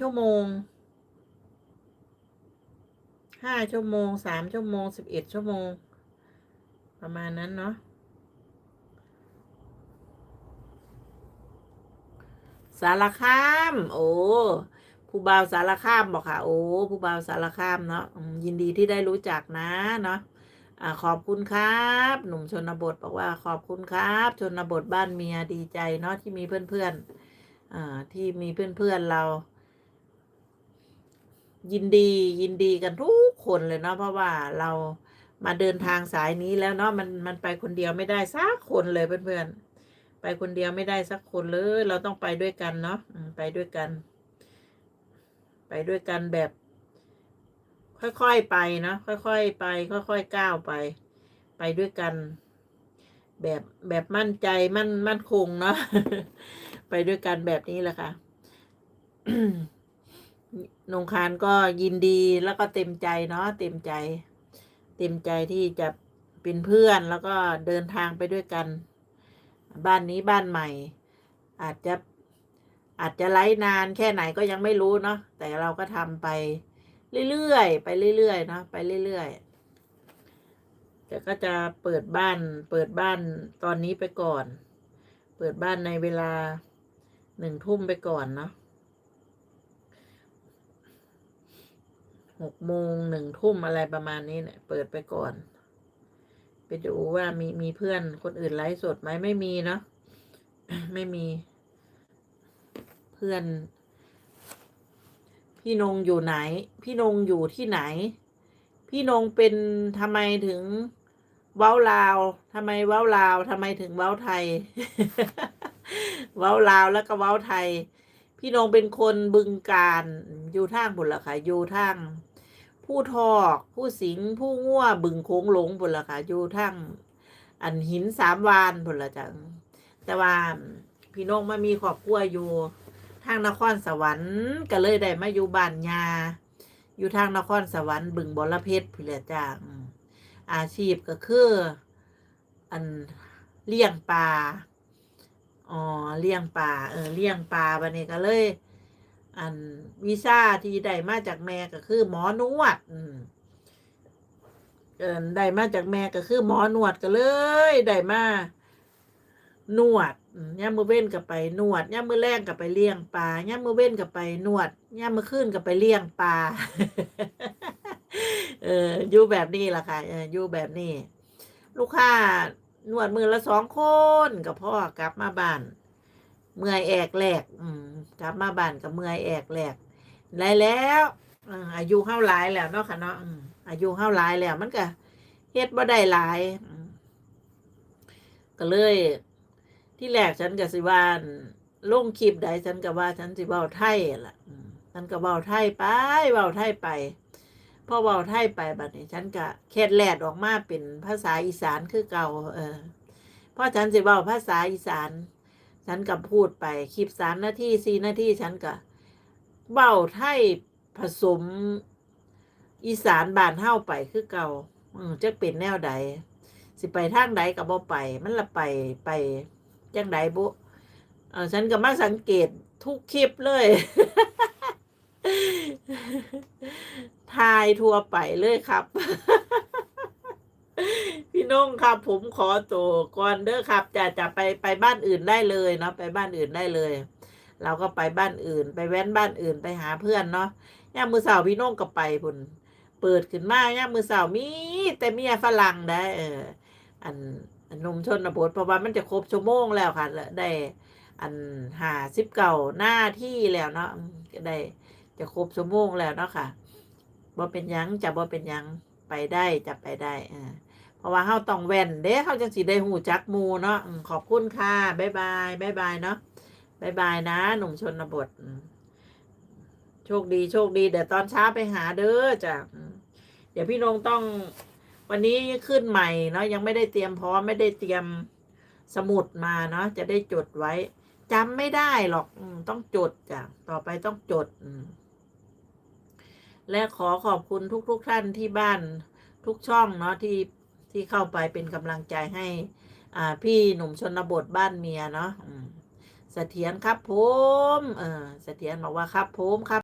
ชั่วโมงห้าชั่วโมงสามชั่วโมงสิบเอ็ดชั่วโมง ประมาณนั้นเนาะสารคาม โอ้ผู้บ่าวสารคามบอกค่ะ โอ้ผู้บ่าวสารคามเนาะยินดีที่ได้รู้จักนะเนาะอขอบคุณครับ หนุ่มชนบทบอกว่าขอบคุณครับ ชนบทบ้านเมียดีใจเนาะที่มีเพื่อนๆอ่าที่มีเพื่อนๆเรา ยินดียินดีกันทุกคนเลยเนาะเพราะว่าเรามาเดินทางสายนี้แล้วเนาะมันมันไปคนเดียวไม่ได้สักคนเลยเพื่อนๆไปคนเดียวไม่ได้สักคนเลย เราต้องไปด้วยกันเนาะอืมไปด้วยกัน ไปด้วยกันแบบ ค่อยๆไปเนาะค่อยๆไป ค่อยๆก้าวไป ไปด้วยกัน แบบแบบมั่นใจมั่นมั่นคงเนาะไปด้วยกันแบบนี้แหละค่ะ นงคารก็ยินดีแล้วก็เต็มใจเนาะเต็มใจ เต็มใจที่จะเป็นเพื่อนแล้วก็เดินทางไปด้วยกัน บ้านนี้บ้านใหม่ อาจจะอาจจะไลฟ์นานแค่ไหนก็ยังไม่รู้เนาะแต่เราก็ทำไปเรื่อยๆไปเรื่อยๆเนาะไปเรื่อยๆแต่ก็จะเปิดบ้านเปิดบ้านตอนนี้ไปก่อน เปิดบ้านในเวลาหนึ่งทุ่มไปก่อนเนาะ หกโมงหนึ่งทุ่มอะไรประมาณนี้เนี่ย เปิดไปก่อน ไปดูว่ามีมีเพื่อนคนอื่นไลฟ์สดไหมไม่มีเนาะไม่มี เพื่อน พี่นงอยู่ไหน พี่นงอยู่ที่ไหน พี่นงเป็นทำไมถึงเว้าลาวทำไมเว้าลาวทำไมถึงเว้าไทยเว้าลาวแล้วก็เว้าไทย พี่นงเป็นคนบึงการอยู่ทางบุญละค่ะอยู่ทาง ผู้ทอกผู้สิงผู้ง่วบึงโค้งหลงบุญละค่ะอยู่ทางอันหินสามวานบุญละจังแต่ว่าพี่นงมามีครอบครัวอยู่ทางนครสวรรค์ก็เลยได้มาอยู่บ้านยาอยู่ทางนครสวรรค์บึงบรเพชรพี่ละจ้าอืมอาชีพก็คือ อันเลี้ยงปลาอ๋อเลี้ยงปลาเออเลี้ยงปลาบันนี้ก็เลย อันวีซ่าที่ได้มาจากแม่ก็คือหมอนวด อืมเออได้มาจากแม่ก็คือหมอนวดก็เลยได้มานวดอืมย่ามือเว้นกับไปนวดย่ามือแรงกับไปเลี้ยงปลาย่ามือเว้นกับไปนวดย่ามือขึ้นกับไปเลี้ยงปลาเอออยู่แบบนี้ล่ะค่ะอออยู่แบบนี้ ลูกค้านวดมือละสองคนกับพ่อกลับมาบ้าน เมื่อยแอกแหลกอืมกลับมาบ้านกับเมื่อยแอกแหลกได้แล้วอายุเข้าหลายแล้วเนาะค่ะเนาะอายุเข้าหลายแล้ว มันก็เฮ็ดบ่ได้หลายก็เลย ที่แรกฉันก็สิว่าลงคลิปใดฉันก็ว่า ฉันสิเว้าไทยล่ะฉันก็เว้าไทยไปเว้าไทยไปพอเว้าไทยไปบัดนี้ ฉันก็แค่แลดออกมาเป็นภาษาอีสานคือเก่า เออพอฉันสิเว้าภาษาอีสาน ฉันก็พูดไปคลิปสามนาทีสี่นาทีฉันก็เว้าไทยผสม อีสานบานเฮาไปคือเก่าอืจะเป็นแนวใดสิไปทางใดก็บ่ไป มันละไปไปจังใดบุเออฉันก็มาสังเกตทุกคลิปเลยทายทัวไปเลยครับ น้องครับ ผมขอตัวก่อนเด้อครับ จะจะไปไปบ้านอื่นได้เลยเนาะไปบ้านอื่นได้เลย เราก็ไปบ้านอื่น ไปแว้นบ้านอื่นไปหาเพื่อนเนาะย่ามมือสาวพี่น้องก็ไปพุ่นเปิดขึ้นมาย่ามมือสาวมี แต่เมียฝรั่งได้ เออ อันอันนมชนบทเพราะว่ามันจะครบชั่วโมงแล้วค่ะแล้วได้ อันหาสิบเก่าหน้าที่แล้วเนาะได้จะครบชั่วโมงแล้วเนาะค่ะบ่เป็นยังจะบ่เป็นยังไปได้จะไปได้อ่า เพราะว่าเฮาต้องแว่นเด้เฮาจังสิได้หูจักมูเนาะขอบคุณค่ะบ๊ายบายบ๊ายบายเนาะบ๊ายบายนะ หนุ่มชนบทโชคดีโชคดีเดี๋ยวตอนเช้าไปหาเด้อจ้ะเดี๋ยวพี่นงต้องวันนี้ขึ้นใหม่เนาะยังไม่ได้เตรียมพร้อมไม่ได้เตรียมสมุดมาเนาะจะได้จดไว้จำไม่ได้หรอกอมต้องจดจ้ะต่อไปต้องจดอืและขอขอบคุณทุกๆทท่านที่บ้านทุกช่องเนาะที่ ที่เข้าไปเป็นกำลังใจให้ อ่า พี่หนุ่มชนบทบ้านเมียเนาะเสถียรครับผม เออเสถียรบอกว่าครับผมครับ